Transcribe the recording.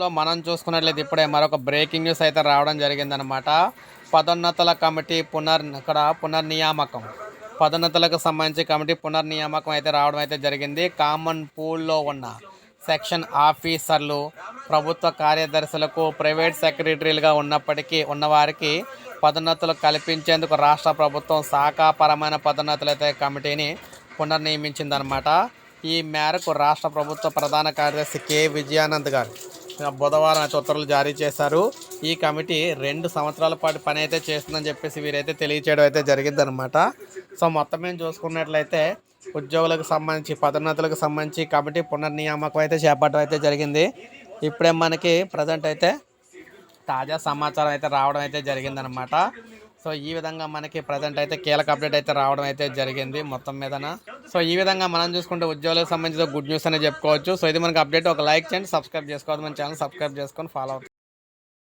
లో మనం చూసుకున్నట్లయితే ఇప్పుడే మరొక బ్రేకింగ్ న్యూస్ అయితే రావడం జరిగిందనమాట పదోన్నతుల కమిటీ పునర్ ఇక్కడ పునర్నియామకం. పదోన్నతులకు సంబంధించి కమిటీ పునర్నియామకం అయితే రావడం అయితే జరిగింది. కామన్ పూల్లో ఉన్న సెక్షన్ ఆఫీసర్లు ప్రభుత్వ కార్యదర్శులకు ప్రైవేట్ సెక్రటరీలుగా ఉన్నప్పటికీ ఉన్నవారికి పదోన్నతులు కల్పించేందుకు రాష్ట్ర ప్రభుత్వం శాఖాపరమైన పదోన్నతులు అయితే కమిటీని పునర్నియమించిందనమాట ఈ మేరకు రాష్ట్ర ప్రభుత్వ ప్రధాన కార్యదర్శి కె. విజయానంద్ గారు బుధవారం అయితే ఉత్తర్వులు జారీ చేశారు. ఈ కమిటీ రెండు సంవత్సరాల పాటు పని అయితే చేస్తుందని చెప్పేసి వీరైతే తెలియచేయడం అయితే జరిగిందనమాట సో మొత్తం మేము చూసుకున్నట్లయితే ఉద్యోగులకు సంబంధించి పదోన్నతులకు సంబంధించి కమిటీ పునర్నియామకం అయితే చేపట్టడం అయితే జరిగింది. ఇప్పుడే మనకి ప్రజెంట్ అయితే తాజా సమాచారం అయితే రావడం అయితే జరిగిందనమాట సో ఈ విధంగా మనకి ప్రజెంట్ అయితే కీలక అప్డేట్ అయితే రావడం అయితే జరిగింది. మొత్తం మీదన సో ఈ విధంగా మనం చూసుకుంటే ఉద్యోగాలకు సంబంధించిన గుడ్ న్యూస్ అనే చెప్పుకోవచ్చు. సో ఇది మనకి అప్డేట్ ఒక లైక్ చేయండి సబ్స్క్రైబ్ చేసుకోవద్దు మన ఛానల్ సబ్స్క్రైబ్ చేసుకొని ఫాలో అవుతుంది